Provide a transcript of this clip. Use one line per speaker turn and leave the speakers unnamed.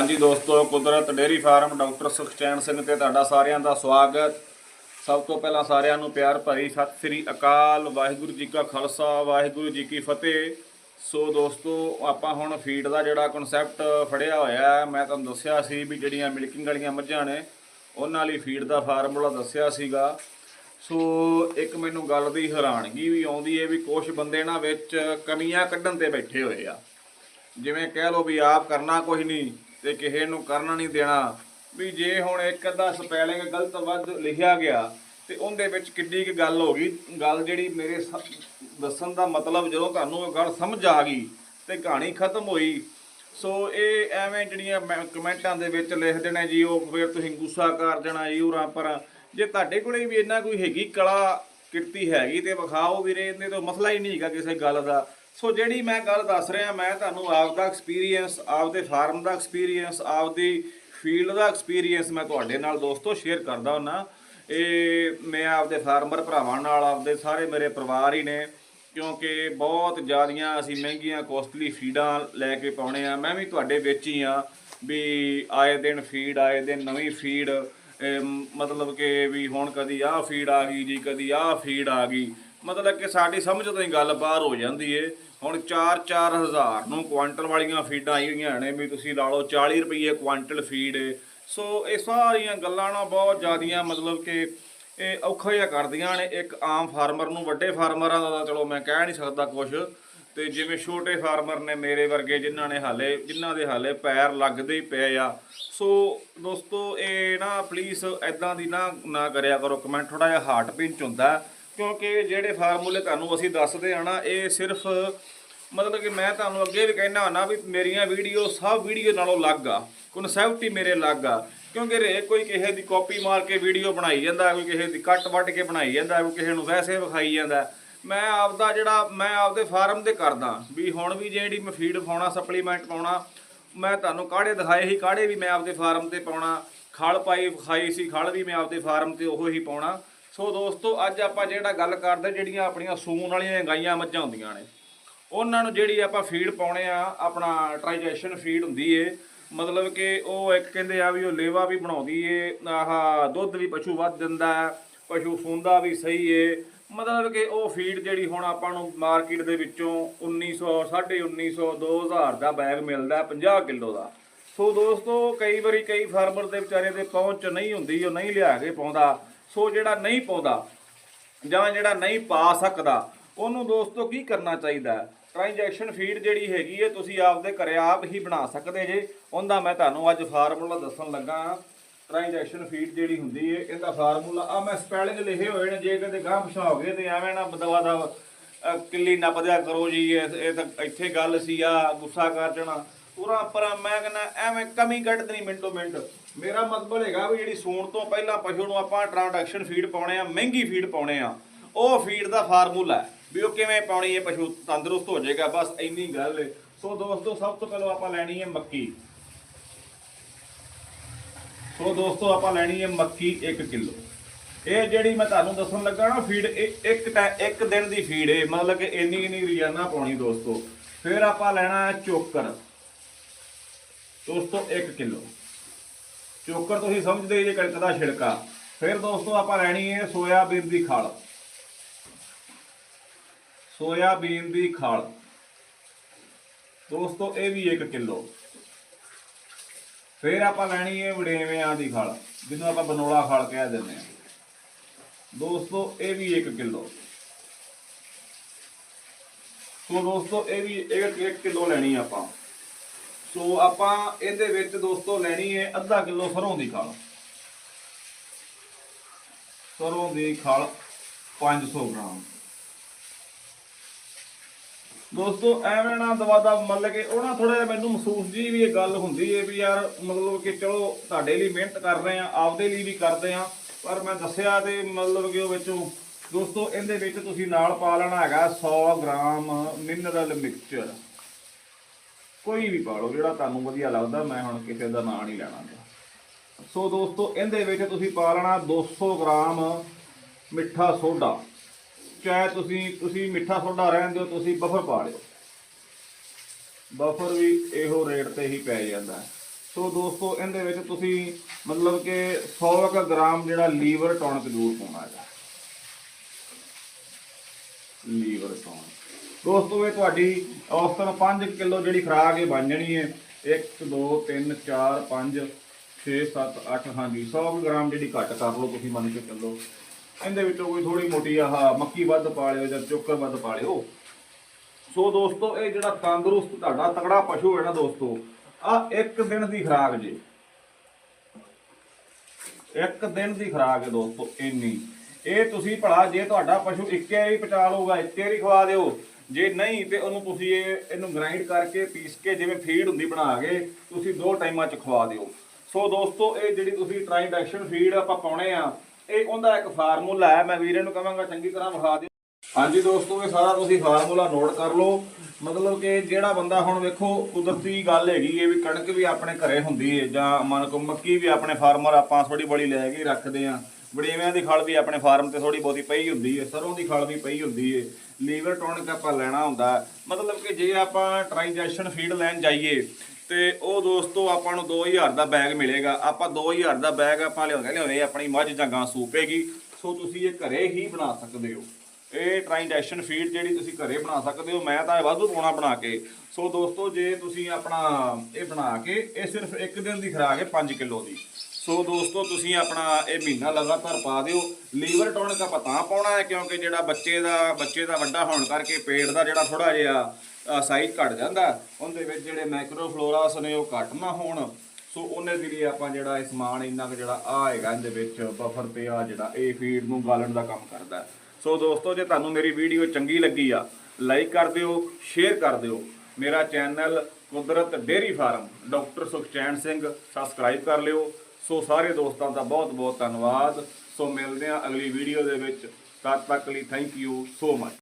ਹਾਂਜੀ ਦੋਸਤੋ, Kudrat dairy farm doctor Sukhchain Singh ਤੇ ਤੁਹਾਡਾ ਸਾਰਿਆਂ ਦਾ ਸਵਾਗਤ। ਸਭ ਤੋਂ ਪਹਿਲਾਂ ਸਾਰਿਆਂ ਨੂੰ ਪਿਆਰ ਭਰੀ ਸਤਿ ਸ੍ਰੀ ਅਕਾਲ। ਵਾਹਿਗੁਰੂ ਜੀ ਕਾ ਖਾਲਸਾ, ਵਾਹਿਗੁਰੂ ਜੀ ਕੀ ਫਤਿਹ। ਸੋ ਦੋਸਤੋ, ਆਪਾਂ ਹੁਣ ਫੀਡ ਦਾ ਜਿਹੜਾ ਕਨਸੈਪਟ ਫੜਿਆ ਹੋਇਆ ਮੈਂ ਤੁਹਾਨੂੰ ਦੱਸਿਆ ਸੀ ਵੀ ਜਿਹੜੀਆਂ ਮਿਲਕਿੰਗ ਵਾਲੀਆਂ ਮੱਝਾਂ ਨੇ, ਉਹਨਾਂ ਲਈ ਫੀਡ ਦਾ ਫਾਰਮੂਲਾ ਦੱਸਿਆ ਸੀਗਾ। ਸੋ ਇੱਕ ਮੈਨੂੰ ਗੱਲ ਦੀ ਹੈਰਾਨਗੀ ਵੀ ਆਉਂਦੀ ਹੈ ਵੀ ਕੁਝ ਬੰਦੇ ਨਾ ਵਿੱਚ ਕਮੀਆਂ ਕੱਢਣ ਤੇ ਬੈਠੇ ਹੋਏ ਆ। ਜਿਵੇਂ ਕਹਿ ਲਓ ਵੀ ਆਪ ਕਰਨਾ ਕੁਝ ਨਹੀਂ ਤੇ ਕਿਸੇ ਨੂੰ ਕਰਨਾ ਨਹੀਂ ਦੇਣਾ। ਵੀ ਜੇ ਹੁਣ ਇੱਕ ਅੱਧਾ ਸਪੈਲਿੰਗ ਗਲਤ ਵੱਧ ਲਿਖਿਆ ਗਿਆ, ਤੇ ਉਹਦੇ ਵਿੱਚ ਕਿੱਡੀ ਕੁ ਗੱਲ ਹੋ ਗਈ। ਗੱਲ ਜਿਹੜੀ ਮੇਰੇ ਸ- ਦੱਸਣ ਦਾ ਮਤਲਬ ਜਦੋਂ ਤੁਹਾਨੂੰ ਉਹ ਗੱਲ ਸਮਝ ਆ ਗਈ ਤੇ ਕਹਾਣੀ ਖਤਮ ਹੋਈ। ਸੋ ਇਹ ਐਵੇਂ ਜਿਹੜੀਆਂ ਮੈਂ ਕਮੈਂਟਾਂ ਦੇ ਵਿੱਚ ਲਿਖ ਦੇਣਾ ਜੀ, ਉਹ ਫਿਰ ਤੁਸੀਂ ਗੁੱਸਾ ਕਰ ਦੇਣਾ ਜੀ ਉਰਾਂ ਪਰ। ਜੇ ਤੁਹਾਡੇ ਕੋਲੇ ਵੀ ਇੰਨਾ ਕੋਈ ਹੈਗੀ ਕਲਾ ਕਿਰਤੀ ਹੈਗੀ ਤੇ ਵਿਖਾਓ ਵੀਰੇ ਇਹਦੇ ਤੋਂ ਮਸਲਾ ਹੀ ਨਹੀਂ ਹੈਗਾ ਕਿਸੇ ਗੱਲ ਦਾ। ਸੋ ਜਿਹੜੀ ਮੈਂ ਗੱਲ ਦੱਸ ਰਿਹਾ, ਮੈਂ ਤੁਹਾਨੂੰ ਆਪਦਾ ਐਕਸਪੀਰੀਅੰਸ ਆਪਦੇ ਫਾਰਮ ਦਾ ਐਕਸਪੀਰੀਅੰਸ ਆਪਦੀ ਫੀਲਡ ਦਾ ਐਕਸਪੀਰੀਅੰਸ ਮੈਂ ਤੁਹਾਡੇ ਨਾਲ ਦੋਸਤੋ ਸ਼ੇਅਰ ਕਰਦਾ ਹੁੰਨਾ ਇਹ ਮੈਂ ਆਪਦੇ ਫਾਰਮਰ ਭਰਾਵਾਂ ਨਾਲ, ਆਪਦੇ ਸਾਰੇ ਮੇਰੇ ਪਰਿਵਾਰ ਹੀ ਨੇ, ਕਿਉਂਕਿ ਬਹੁਤ ਜ਼ਿਆਦੀਆਂ ਅਸੀਂ ਮਹਿੰਗੀਆਂ ਕੋਸਟਲੀ ਫੀਡਾਂ ਲੈ ਕੇ ਪਾਉਣੇ ਆ। ਮੈਂ ਵੀ ਤੁਹਾਡੇ ਵਿੱਚ ਹੀ ਆ ਵੀ ਆਏ ਦਿਨ ਫੀਡ ਆਏ ਦਿਨ ਨਵੀਂ ਫੀਡ ਮਤਲਬ ਕਿ ਵੀ ਹੁਣ ਕਦੀ ਆਹ ਫੀਡ ਆ ਗਈ ਜੀ, ਕਦੀ ਆਹ ਫੀਡ ਆ ਗਈ। ਮਤਲਬ ਕਿ ਸਾਡੀ ਸਮਝ ਤੋਂ ਹੀ ਗੱਲ ਬਾਹਰ ਹੋ ਜਾਂਦੀ ਏ। ਹੁਣ 4-4 ਹਜ਼ਾਰ ਨੂੰ ਕੁਆਂਟਲ ਵਾਲੀਆਂ ਫੀਡਾਂ ਆਈ ਹੋਈਆਂ ਨੇ ਵੀ ਤੁਸੀਂ ਲਾ ਲਓ 40 ਰੁਪਏ ਕੁਆਂਟਲ ਫੀਡ ਏ। ਸੋ ਇਹ ਸਾਰੀਆਂ ਗੱਲਾਂ ਨਾ ਬਹੁਤ ਜ਼ਿਆਦੀਆਂ ਮਤਲਬ ਕਿ ਇਹ ਔਖਾ ਜਿਹਾ ਕਰਦੀਆਂ ਨੇ। ਇੱਕ ਆਮ ਫਾਰਮਰ ਨੂੰ ਵੱਡੇ ਫਾਰਮਰਾਂ ਦਾ ਤਾਂ ਚਲੋ ਮੈਂ ਕਹਿ ਨਹੀਂ ਸਕਦਾ ਕੁਝ ਤੇ ਜਿਵੇਂ ਛੋਟੇ ਫਾਰਮਰ ਨੇ ਮੇਰੇ ਵਰਗੇ ਜਿਨ੍ਹਾਂ ਨੇ ਹਾਲੇ, ਜਿਨ੍ਹਾਂ ਦੇ ਹਾਲੇ ਪੈਰ ਲੱਗਦੇ ਹੀ ਪਏ ਆ। ਸੋ ਦੋਸਤੋ, ਇਹ ਨਾ ਪਲੀਜ਼ ਐਦਾਂ ਦੀ ਨਾ ਨਾ ਕਰਿਆ ਕਰੋ। ਕਮੈਂਟ ਥੋੜਾ ਜਿਹਾ ਹਾਰਟ ਪਿੰਚ ਹੁੰਦਾ। ਕਿਉਂਕਿ ਜਿਹੜੇ ਫਾਰਮੂਲੇ ਤੁਹਾਨੂੰ ਅਸੀਂ ਦੱਸਦੇ ਆ ਨਾ, ਇਹ ਸਿਰਫ ਮਤਲਬ ਕਿ ਮੈਂ ਤੁਹਾਨੂੰ ਅੱਗੇ ਵੀ ਕਹਿਣਾ ਹੁੰਦਾ ਵੀ ਮੇਰੀਆਂ ਵੀਡੀਓ ਸਭ ਵੀਡੀਓ ਨਾਲੋਂ ਅਲੱਗ ਆ ਕਨਸੈਪਟ ਹੀ ਮੇਰੇ ਅਲੱਗ ਆ। ਕਿਉਂਕਿ ਰੇ, ਕੋਈ ਕਿਸੇ ਦੀ ਕਾਪੀ ਮਾਰ ਕੇ ਵੀਡੀਓ ਬਣਾਈ ਜਾਂਦਾ, ਕੋਈ ਕਿਸੇ ਦੀ ਕੱਟ ਵੱਟ ਕੇ ਬਣਾਈ ਜਾਂਦਾ, ਕੋਈ ਕਿਸੇ ਨੂੰ ਵੈਸੇ ਵਿਖਾਈ ਜਾਂਦਾ। ਮੈਂ ਆਪਦਾ ਜਿਹੜਾ, ਮੈਂ ਆਪਦੇ ਫਾਰਮ ਤੇ ਕਰਦਾ ਵੀ ਹੁਣ ਵੀ ਜਿਹੜੀ ਮੈਂ ਫੀਡ ਪਾਉਣਾ ਸਪਲੀਮੈਂਟ ਪਾਉਣਾ, ਮੈਂ ਤੁਹਾਨੂੰ ਕਾੜੇ ਦਿਖਾਏ ਸੀ ਕਾੜੇ ਵੀ ਮੈਂ ਆਪਦੇ ਫਾਰਮ ਤੇ ਪਾਉਣਾ, ਖਲ ਪਾਈ ਵਿਖਾਈ ਸੀ, ਖਲ ਵੀ ਮੈਂ ਆਪਦੇ ਫਾਰਮ ਤੇ ਉਹੋ ਹੀ ਪਾਉਣਾ। ਸੋ ਦੋਸਤੋ, ਅੱਜ ਆਪਾਂ ਜਿਹੜਾ ਗੱਲ ਕਰਦੇ, ਜਿਹੜੀਆਂ ਆਪਣੀਆਂ ਸੂਣ ਵਾਲੀਆਂ ਗਾਈਆਂ ਮੱਝਾਂ ਹੁੰਦੀਆਂ ਨੇ, ਉਹਨਾਂ ਨੂੰ ਜਿਹੜੀ ਆਪਾਂ ਫੀਡ ਪਾਉਣੇ ਆ, ਆਪਣਾ ਟ੍ਰਾਈਜੈਸ਼ਨ ਫੀਡ ਹੁੰਦੀ ਏ। ਮਤਲਬ ਕਿ ਉਹ ਇੱਕ ਕਹਿੰਦੇ ਆ ਵੀ ਉਹ ਲੇਵਾ ਵੀ ਬਣਾਉਂਦੀ ਏ, ਆਹ ਦੁੱਧ ਵੀ ਪਸ਼ੂ ਵੱਧ ਦਿੰਦਾ ਪਸ਼ੂ ਸੂੰਦਾ ਵੀ ਸਹੀ ਏ। ਮਤਲਬ ਕਿ ਉਹ ਫੀਡ ਜਿਹੜੀ ਹੁਣ ਆਪਾਂ ਨੂੰ ਮਾਰਕੀਟ ਦੇ ਵਿੱਚੋਂ 1900 1950 2000 ਦਾ ਬੈਗ ਮਿਲਦਾ ਹੈ 50 ਕਿਲੋ ਦਾ। ਸੋ ਦੋਸਤੋ, ਕਈ ਵਾਰੀ ਕਈ ਫਾਰਮਰ ਦੇ ਵਿਚਾਰੇ ਦੇ ਪਹੁੰਚ ਨਹੀਂ ਹੁੰਦੀ, ਉਹ ਨਹੀਂ ਲਿਆ ਕੇ ਪਾਉਂਦਾ। ਸੋ ਜਿਹੜਾ ਨਹੀਂ ਪਾਉਂਦਾ ਜਾਂ ਜਿਹੜਾ ਨਹੀਂ ਪਾ ਸਕਦਾ, ਉਹਨੂੰ ਦੋਸਤੋ ਕੀ ਕਰਨਾ ਚਾਹੀਦਾ? ਹੈ ਟ੍ਰਾਂਜੈਕਸ਼ਨ ਫੀਡ ਜਿਹੜੀ ਹੈਗੀ ਹੈ, ਤੁਸੀਂ ਆਪਦੇ ਘਰੇ ਆਪ ਹੀ ਬਣਾ ਸਕਦੇ ਜੇ। ਉਹਦਾ ਮੈਂ ਤੁਹਾਨੂੰ ਅੱਜ ਫਾਰਮੂਲਾ ਦੱਸਣ ਲੱਗਾ ਹਾਂ। ਟ੍ਰਾਂਜੈਕਸ਼ਨ ਫੀਡ ਜਿਹੜੀ ਹੁੰਦੀ ਹੈ, ਇਹਦਾ ਫਾਰਮੂਲਾ ਆ ਮੈਂ ਸਪੈਲਿੰਗ ਲਿਖੇ ਹੋਏ ਨੇ, ਜੇ ਕਦੇ ਗਾਂ ਪਿਛਾ ਹੋ ਗਏ ਤੇ ਐਵੇਂ ਨਾ ਬਦਵਾ ਦਾ ਕਿੱਲੀ ਨੱਪਦਿਆ ਕਰੋ ਜੀ, ਇਹ ਤਾਂ ਇੱਥੇ ਗੱਲ ਸੀ ਆ ਗੁੱਸਾ ਕਰ ਜਾਣਾ। ਪੂਰਾ ਪਰ ਮੈਂ ਕਹਿੰਦਾ, ਐਵੇਂ ਕਮੀ ਕੱਢ ਦੇਣੀ ਮਿੰਟੋ ਮਿੰਟ। ਮੇਰਾ ਮਤਲਬ ਹੈਗਾ ਵੀ ਜਿਹੜੀ ਸੂਣ ਤੋਂ ਪਹਿਲਾਂ ਪਸ਼ੂ ਨੂੰ ਆਪਾਂ ਟ੍ਰਾਂਜੈਕਸ਼ਨ ਫੀਡ ਪਾਉਣੇ ਆ, ਮਹਿੰਗੀ ਫੀਡ ਪਾਉਣੇ ਆ, ਉਹ ਫੀਡ ਦਾ ਫਾਰਮੂਲਾ ਵੀ ਉਹ ਕਿਵੇਂ ਪਾਉਣੀ ਹੈ, ਪਸ਼ੂ ਤੰਦਰੁਸਤ ਹੋ ਜਾਏਗਾ, ਬਸ ਇੰਨੀ ਗੱਲ ਹੈ। ਸੋ ਦੋਸਤੋ, ਸਭ ਤੋਂ ਪਹਿਲਾਂ ਆਪਾਂ ਲੈਣੀ ਹੈ ਮੱਕੀ। ਸੋ ਦੋਸਤੋ, ਆਪਾਂ ਲੈਣੀ ਹੈ ਮੱਕੀ 1 ਕਿਲੋ। ਇਹ ਜਿਹੜੀ ਮੈਂ ਤੁਹਾਨੂੰ ਦੱਸਣ ਲੱਗਾ ਨਾ ਫੀਡ ਇੱਕ ਟੈ- ਇੱਕ ਦਿਨ ਦੀ ਫੀਡ ਹੈ। ਮਤਲਬ ਕਿ ਇੰਨੀ ਇੰਨੀ ਰੋਜ਼ਾਨਾ ਪਾਉਣੀ ਦੋਸਤੋ। ਫਿਰ ਆਪਾਂ ਲੈਣਾ ਹੈ ਚੋਕਰ। ਦੋਸਤੋ 1 ਕਿਲੋ। ਚੋਕਰ ਤੁਸੀਂ ਸਮਝਦੇ ਜੇ ਕਣਕ ਦਾ ਛਿੜਕਾ ਫਿਰ ਦੋਸਤੋ ਆਪਾਂ ਲੈਣੀ ਹੈ ਸੋਇਆਬੀਨ ਦੀ ਖਾਲ। ਸੋਇਆਬੀਨ ਦੀ ਖਾਲ। ਦੋਸਤੋ ਇਹ ਵੀ 1 ਕਿਲੋ। ਫਿਰ ਆਪਾਂ ਲੈਣੀ ਹੈ ਵੜੇਵਿਆਂ ਦੀ ਖਾਲ, ਜਿਹਨੂੰ ਆਪਾਂ ਬਨੋਲਾ ਖਾਲ ਕਹਿ ਦਿੰਦੇ ਆ। ਦੋਸਤੋ ਇਹ ਵੀ 1 ਕਿਲੋ। ਸੋ ਦੋਸਤੋ ਇਹ ਵੀ 1 ਕਿਲੋ ਲੈਣੀ ਆ ਆਪਾਂ। ਸੋ ਆਪਾਂ ਇਹਦੇ ਵਿੱਚ ਦੋਸਤੋ ਲੈਣੀ ਹੈ ਅੱਧਾ ਕਿਲੋ ਸਰੋਂ ਦੀ ਖਾਲ। ਸਰੋਂ ਦੀ ਖਾਲ 500 ਗ੍ਰਾਮ। ਦੋਸਤੋ ਐਵੇਂ ਨਾ ਦਵਾਦਾ ਮਤਲਬ ਕਿ, ਉਹ ਨਾ ਥੋੜਾ ਜਿਹਾ ਮੈਨੂੰ ਮਹਿਸੂਸ ਜੀ ਵੀ ਇਹ ਗੱਲ ਹੁੰਦੀ ਹੈ ਵੀ ਯਾਰ ਮਤਲਬ ਕਿ ਚਲੋ ਤੁਹਾਡੇ ਲਈ ਮਿਹਨਤ ਕਰ ਰਹੇ ਆ ਆਪਦੇ ਲਈ ਵੀ ਕਰਦੇ ਆ ਪਰ ਮੈਂ ਦੱਸਿਆ ਤੇ ਮਤਲਬ ਕਿ ਉਹ ਵਿੱਚੋਂ ਦੋਸਤੋ ਇਹਦੇ ਵਿੱਚ ਤੁਸੀਂ ਨਾਲ ਪਾ ਲੈਣਾ ਹੈਗਾ 100 ਗ੍ਰਾਮ ਮਿਨਰਲ ਮਿਕਸਚਰ। ਕੋਈ ਵੀ ਪਾ ਲਓ, ਜਿਹੜਾ ਤੁਹਾਨੂੰ ਵਧੀਆ ਲੱਗਦਾ, ਮੈਂ ਹੁਣ ਕਿਸੇ ਦਾ ਨਾਂ ਨਹੀਂ ਲੈਣਾ। ਗਾ। ਸੋ ਦੋਸਤੋ, ਇਹਦੇ ਵਿੱਚ ਤੁਸੀਂ ਪਾ ਲੈਣਾ 200 ਗ੍ਰਾਮ ਮਿੱਠਾ ਸੋਡਾ। ਚਾਹੇ ਤੁਸੀਂ ਤੁਸੀਂ ਮਿੱਠਾ ਸੋਡਾ ਰਹਿਣ ਦਿਓ, ਤੁਸੀਂ ਬਫਰ ਪਾ ਲਿਓ। ਬਫਰ ਵੀ ਇਹੋ ਰੇਟ ਤੇ ਹੀ ਪੈ ਜਾਂਦਾ। ਸੋ ਦੋਸਤੋ, ਇਹਦੇ ਵਿੱਚ ਤੁਸੀਂ ਮਤਲਬ ਕਿ 100 ਕੁ ਗ੍ਰਾਮ ਜਿਹੜਾ ਲੀਵਰ ਟੌਨਕ ਜ਼ਰੂਰ ਪਾਉਣਾ ਹੈ ਲੀਵਰ ਟੌਨਕ ਦੋਸਤੋ, ਇਹ ਤੁਹਾਡੀ ਔਸਤਨ 5 ਕਿਲੋ ਜਿਹੜੀ ਖਰਾਕ ਇਹ ਬਣ ਜਾਣੀ ਹੈ 1 2 3 4 5 6 7 8 ਹਾਂਜੀ 100 ਗ੍ਰਾਮ ਜਿਹੜੀ ਘੱਟ ਕਰ ਲਓ ਤੁਸੀਂ ਮੰਨ ਕੇ ਚੱਲੋ ਇਹਦੇ ਵਿੱਚੋਂ ਕੋਈ ਥੋੜੀ ਮੋਟੀ ਆਹ ਮੱਕੀ ਵੱਧ ਪਾ ਲਿਓ ਜਾਂ ਚੋਕਰ ਵੱਧ ਪਾ ਲਿਓ। ਸੋ ਦੋਸਤੋ, ਇਹ ਜਿਹੜਾ ਤੰਦਰੁਸਤ ਤੁਹਾਡਾ ਤਗੜਾ ਪਸ਼ੂ ਹੈ ਨਾ ਦੋਸਤੋ, ਆ ਇੱਕ ਦਿਨ ਦੀ ਖੁਰਾਕ ਜੀ। ਇੱਕ ਦਿਨ ਦੀ ਖੁਰਾਕ ਹੈ ਦੋਸਤੋ, ਇੰਨੀ। ਇਹ ਤੁਸੀਂ ਭਲਾ ਜੇ ਤੁਹਾਡਾ ਪਸ਼ੂ ਇੱਕੇ ਹੀ ਪਚਾ ਲਊਗਾ, ਇੱਕੇ ਹੀ ਖਵਾ ਦਿਓ। ਜੇ ਨਹੀਂ, ਤੇ ਉਹਨੂੰ ਤੁਸੀਂ ਇਹ, ਇਹਨੂੰ ਗ੍ਰਾਈਂਡ ਕਰਕੇ ਪੀਸ ਕੇ, ਜਿਵੇਂ ਫੀਡ ਹੁੰਦੀ ਬਣਾ ਕੇ, ਤੁਸੀਂ ਦੋ ਟਾਈਮਾਂ ਚ ਖਵਾ ਦਿਓ। ਸੋ ਦੋਸਤੋ, ਇਹ ਜਿਹੜੀ ਤੁਸੀਂ ਟ੍ਰਾਈਡੈਕਸ਼ਨ ਫੀਡ ਆਪਾਂ ਪਾਉਣੇ ਆ, ਇਹ ਉਹਦਾ ਇੱਕ ਫਾਰਮੂਲਾ ਹੈ। ਮੈਂ ਵੀਰੇ ਨੂੰ ਕਹਾਂਗਾ, ਚੰਗੀ ਤਰ੍ਹਾਂ ਵਿਖਾ ਦਿਓ। ਹਾਂਜੀ ਦੋਸਤੋ, ਇਹ ਸਾਰਾ ਤੁਸੀਂ ਫਾਰਮੂਲਾ ਨੋਟ ਕਰ ਲਓ। ਮਤਲਬ ਕਿ ਜਿਹੜਾ ਬੰਦਾ ਹੁਣ ਵੇਖੋ, ਕੁਦਰਤੀ ਗੱਲ ਹੈਗੀ ਹੈ ਵੀ ਕਣਕ ਵੀ ਆਪਣੇ ਘਰੇ ਹੁੰਦੀ ਹੈ, ਜਾਂ ਮੰਨ ਕੋ ਮੱਕੀ ਵੀ ਆਪਣੇ ਫਾਰਮਰ ਆਪਾਂ ਥੋੜੀ ਬੜੀ ਲੈ ਕੇ ਰੱਖਦੇ ਆ। ਵੜੇਵਿਆਂ ਦੀ ਖਲ ਵੀ ਆਪਣੇ ਫਾਰਮ ਤੇ ਥੋੜੀ ਬਹੁਤੀ ਪਈ ਹੁੰਦੀ ਹੈ ਸਰੋਂ ਦੀ ਖਲ ਵੀ ਪਈ ਹੁੰਦੀ ਹੈ ਲੀਵਰ ਟੋਨਿਕ ਆਪਾਂ ਲੈਣਾ ਹੁੰਦਾ। ਮਤਲਬ ਕਿ ਜੇ ਆਪਾਂ ਟ੍ਰਾਈਜੈਸ਼ਨ ਫੀਡ ਲੈਣ ਜਾਈਏ, ਤੇ ਉਹ ਦੋਸਤੋ ਆਪਾਂ ਨੂੰ 2000 ਦਾ ਬੈਗ ਮਿਲੇਗਾ। ਆਪਾਂ 2000 ਦਾ ਬੈਗ ਆਪਾਂ ਲਿਆਉਂਦੇ ਲਿਆਉਂਦੇ ਆਪਣੀ ਮੱਝ ਜਾਂ ਗਾਂ ਸੂਪੇਗੀ। ਸੋ ਤੁਸੀਂ ਇਹ ਘਰੇ ਹੀ ਬਣਾ ਸਕਦੇ ਹੋ। ਇਹ ਟ੍ਰਾਂਜੈਕਸ਼ਨ ਫੀਡ ਜਿਹੜੀ ਤੁਸੀਂ ਘਰੇ ਬਣਾ ਸਕਦੇ ਹੋ, ਮੈਂ ਤਾਂ ਇਹ ਵਾਧੂ ਪਾਉਣਾ ਬਣਾ ਕੇ। ਸੋ ਦੋਸਤੋ, ਜੇ ਤੁਸੀਂ ਆਪਣਾ ਇਹ ਬਣਾ ਕੇ, ਇਹ ਸਿਰਫ ਇੱਕ ਦਿਨ ਦੀ ਖੁਰਾਕ ਹੈ 5 ਕਿਲੋ ਦੀ। ਸੋ ਦੋਸਤੋ, ਤੁਸੀਂ ਆਪਣਾ ਇਹ ਮਹੀਨਾ ਲਗਾਤਾਰ ਪਾ ਦਿਓ। ਲੀਵਰ ਟੋਨਿਕ ਆਪਾਂ ਤਾਂ ਪਾਉਣਾ ਹੈ, ਕਿਉਂਕਿ ਜਿਹੜਾ ਬੱਚੇ ਦਾ ਬੱਚੇ ਦਾ ਵੱਡਾ ਹੋਣ ਕਰਕੇ ਪੇਟ ਦਾ ਜਿਹੜਾ ਥੋੜਾ ਜਿਹਾ ਸਾਈਜ਼ ਘਟ ਜਾਂਦਾ ਉਹਦੇ ਵਿੱਚ ਜਿਹੜੇ ਮਾਈਕਰੋਫਲੋਰਾਸ ਨੇ, ਉਹ ਘਟ ਨਾ ਹੋਣ। ਸੋ ਉਹਨੇ ਦੇ ਲਈ ਆਪਾਂ ਜਿਹੜਾ ਇਹ ਸਮਾਨ, ਇੰਨਾ ਕੁ ਜਿਹੜਾ ਆ ਹੈਗਾ ਇਹਦੇ ਵਿੱਚ ਬਫਰ ਤੇ ਆ ਜਿਹੜਾ ਇਹ ਫੀਡ ਨੂੰ ਗਾਲਣ ਦਾ ਕੰਮ ਕਰਦਾ ਸੋ ਦੋਸਤੋ, ਜੇ ਤੁਹਾਨੂੰ ਮੇਰੀ ਵੀਡੀਓ ਚੰਗੀ ਲੱਗੀ ਆ ਲਾਈਕ ਕਰ ਦਿਓ ਸ਼ੇਅਰ ਕਰ ਦਿਓ। ਮੇਰਾ channel Kudrat dairy farm, doctor Sukhchain Singh subscribe ਕਰ ਲਿਓ। ਸੋ ਸਾਰੇ ਦੋਸਤਾਂ ਦਾ ਬਹੁਤ ਬਹੁਤ ਧੰਨਵਾਦ। ਸੋ ਮਿਲਦੇ ਹਾਂ ਅਗਲੀ ਵੀਡੀਓ ਦੇ ਵਿੱਚ। ਤਦ ਤੱਕ ਲਈ ਥੈਂਕ ਯੂ ਸੋ ਮਚ